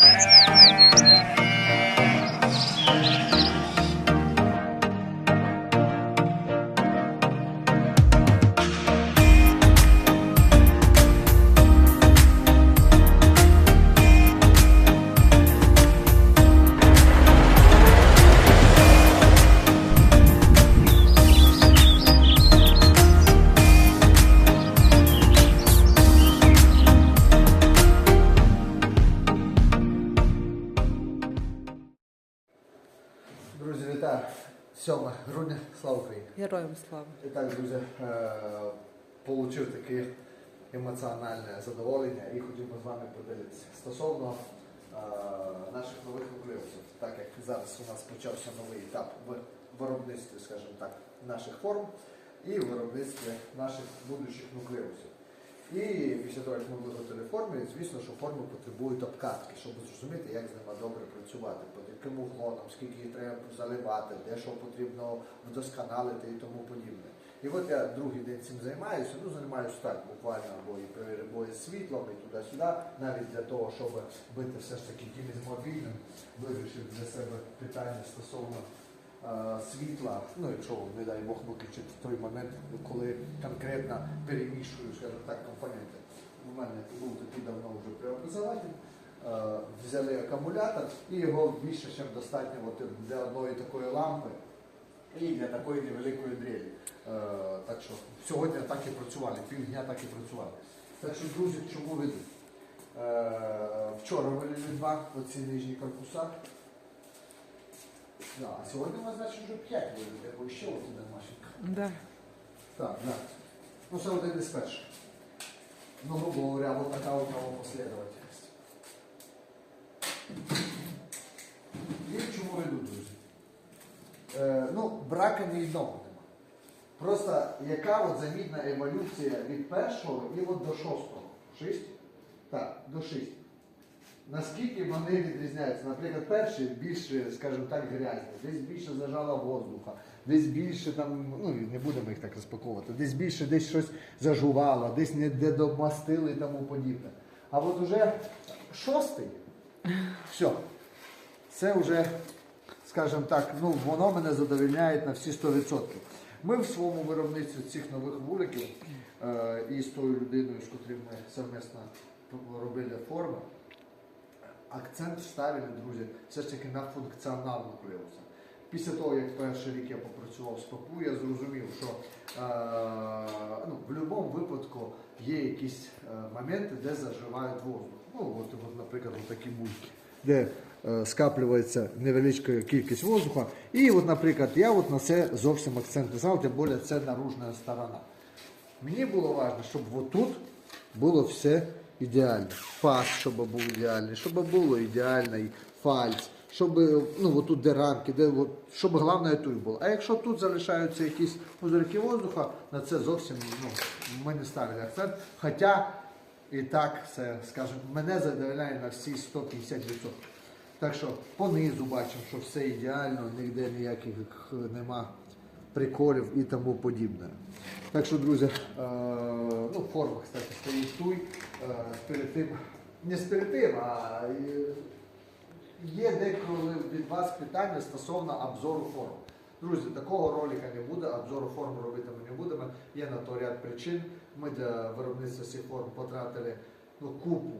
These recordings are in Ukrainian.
Друзі, 7 грудня, слава Україні! Героям слава. І так, друзі, е, получив таке емоціональне задоволення і хотів би з вами поділитися. Стосовно е, наших нових нуклеусів, так як зараз у нас почався новий етап в виробництві, скажімо так, наших форм і виробництві наших будущих нуклеусів. І після того, як ми виготовили форми, звісно, що форми потребують обкатки, щоб зрозуміти, як з ними добре працювати, під яким углом, скільки їх треба заливати, де що потрібно вдосконалити і тому подібне. І от я другий день цим займаюся, ну займаюся так, буквально або і перебої з світлом, і туди-сюди, навіть для того, щоб бути все ж таки якимось мобільним, вирішив для себе питання стосовно світла, ну якщо, не дай Бог, виключити той момент, коли конкретно перемішую, скажімо так, компоненти. У мене був такий давно вже преобразователь, е, взяли акумулятор і його більше, ніж достатньо от для одної такої лампи і для такої невеликої дрелі. Е, так що сьогодні так і працювали, півдня так і працювали. Так що, друзі, чому веду? Е, вчора вилили два оці нижні корпуса. Да, а сьогодні у нас, значить, вже 5 вилили, бо ще от один машинка. Да. Так, да. Ну, це один із перших. Ну, грубо говоря, вот така от нова последовательність. І чому веду, друзі? Е, ну, брака ні одного нема. Просто яка от замітна еволюція від першого і от до шостого? Шість? Так, до шість. Наскільки вони відрізняються? Наприклад, перший більше, скажімо так, грязні, десь більше зажало воздуха, десь більше там, ну не будемо їх так розпаковувати, десь більше десь щось зажувало, десь не домастили і тому подібне. А от уже шостий, все, це вже, скажімо так, ну воно мене задовольняє на всі 100%. Ми в своєму виробництві цих нових вуликів е, і з тою людиною, з котрою ми совмісно робили форми, акцент ставили, друзі, все ж таки на функціонал нуклеуса. Після того, як перший рік я попрацював з ПАПУ, я зрозумів, що е, ну, в будь-якому випадку є якісь е, моменти, де заживають воздух. Ну, от, от наприклад, такі бульки, де е, скаплюється невеличка кількість воздуха. І, от, наприклад, я от на це зовсім акцент не знав, тим більше це наружна сторона. Мені було важливо, щоб отут було все ідеально. Пас, щоб був ідеальний, щоб було ідеальний фальц, щоб ну, отут де рамки, де, от, щоб головне тут було. А якщо тут залишаються якісь пузирки воздуха, на це зовсім ну, ми не ставили акцент. Хоча і так це, скажімо, мене задовольняє на всі 150%. Так що понизу бачимо, що все ідеально, ніде ніяких е, нема приколів і тому подібне. Так що, друзі, е, ну, форма, кстати, стоїть туй. Е, перед тим, не перед тим, а е, є деколи від вас питання стосовно обзору форм. Друзі, такого ролика не буде, обзору форм робити ми не будемо. Є на то ряд причин. Ми для виробництва цих форм потратили ну, купу,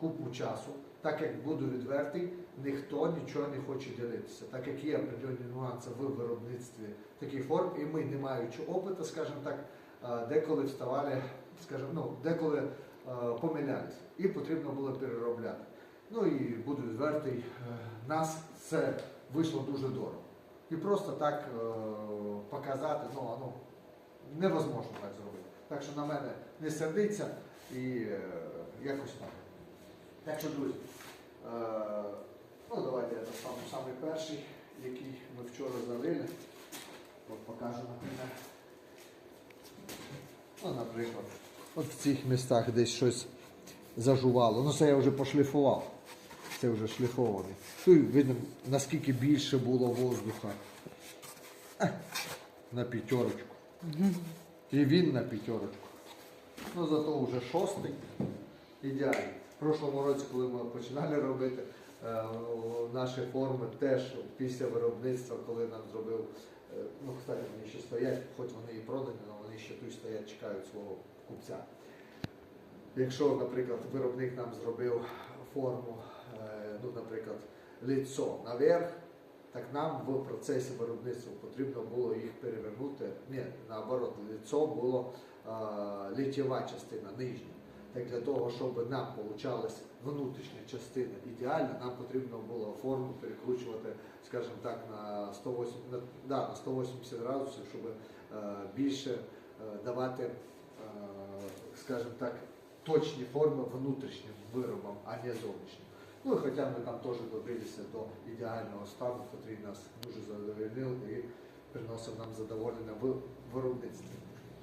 купу часу. Так як буду відвертий, ніхто нічого не хоче ділитися. Так як є определені нюанси в виробництві таких форм, і ми, не маючи опиту, скажімо так, е, деколи вставали, скажімо, ну, деколи е, помилялись. І потрібно було переробляти. Ну і буду відвертий, е, нас це вийшло дуже дорого. І просто так показати, ну, ну, невозможно так зробити. Так що на мене не сердиться і якось так. Так що, друзі, е, ну давайте я достану самий перший, який ми вчора залили. От покажу, наприклад. Ну, наприклад, от в цих містах десь щось зажувало. Ну це я вже пошліфував. Це вже шліфований. Тут видно, наскільки більше було воздуха. Е, На п'ятерочку. І він на п'ятерочку. Ну зато вже шостий. Ідеально. Прошлому році, коли ми починали робити е, наші форми, теж після виробництва, коли нам зробив, е, ну, кстати, вони ще стоять, хоч вони і продані, але вони ще тут стоять, чекають свого купця. Якщо, наприклад, виробник нам зробив форму, е, ну, наприклад, лицо наверх, так нам в процесі виробництва потрібно було їх перевернути. Ні, наоборот, лицо було літєва частина нижня. Так для того, щоб нам получалась внутрішня частина ідеальна, нам потрібно було форму перекручувати, скажімо так, на 180, на, да, на 180 градусів, щоб е, більше е, давати, е, скажімо так, точні форми внутрішнім виробам, а не зовнішнім. Ну хоча ми там теж добилися до ідеального стану, який нас дуже задовольнив і приносив нам задоволення в виробництві.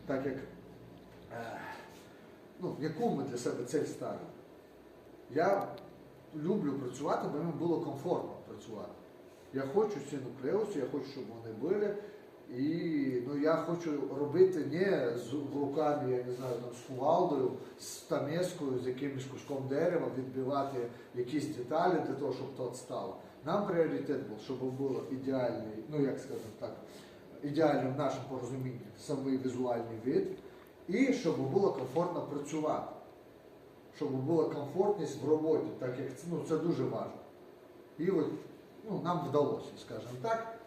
Так як е, ну, яку ми для себе цель ставимо? Я люблю працювати, бо мені було комфортно працювати. Я хочу ці нуклеуси, я хочу, щоб вони були. І ну, я хочу робити не з руками, я не знаю, там, з кувалдою, з стамескою, з якимось куском дерева, відбивати якісь деталі для того, щоб то стало. Нам пріоритет був, щоб було ідеальний, ну як скажемо так, ідеальний в нашому порозумінні самий візуальний вид, і щоб було комфортно працювати, щоб була комфортність в роботі, так як ну, це дуже важливо. І от ну, нам вдалося, скажімо так.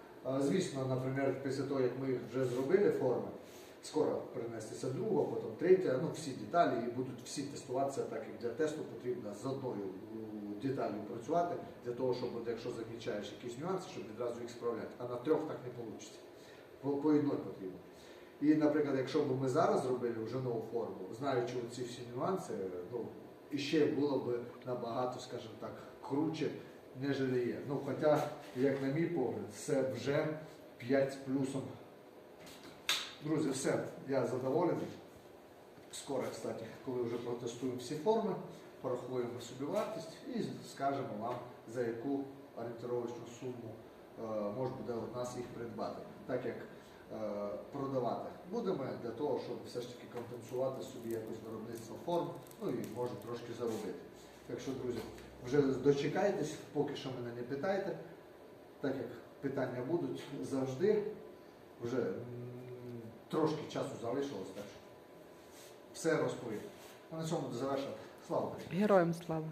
Звісно, наприклад, після того, як ми вже зробили форми, скоро принестися друга, потім третя, ну всі деталі і будуть всі тестуватися, так як для тесту потрібно з одною м, деталлю працювати, для того, щоб якщо замічаєш якісь нюанси, щоб відразу їх справляти. А на трьох так не вийде. По, по одній потрібно. І, наприклад, якщо б ми зараз зробили вже нову форму, знаючи ці всі нюанси, ну, іще було б набагато, скажімо так, круче, ніж є. Ну, хоча, як на мій погляд, це вже 5 з плюсом. Друзі, все, я задоволений. Скоро, кстати, коли вже протестуємо всі форми, порахуємо собі вартість і скажемо вам, за яку орієнтировочну суму е, можна буде у нас їх придбати. Так як продавати будемо для того, щоб все ж таки компенсувати собі якось виробництво форм, ну і може трошки заробити. Так що, друзі, вже дочекайтесь, поки що мене не питайте, так як питання будуть завжди. Вже трошки часу залишилось, так що все розповім. А на цьому завершимо. Слава Україні! Героям слава.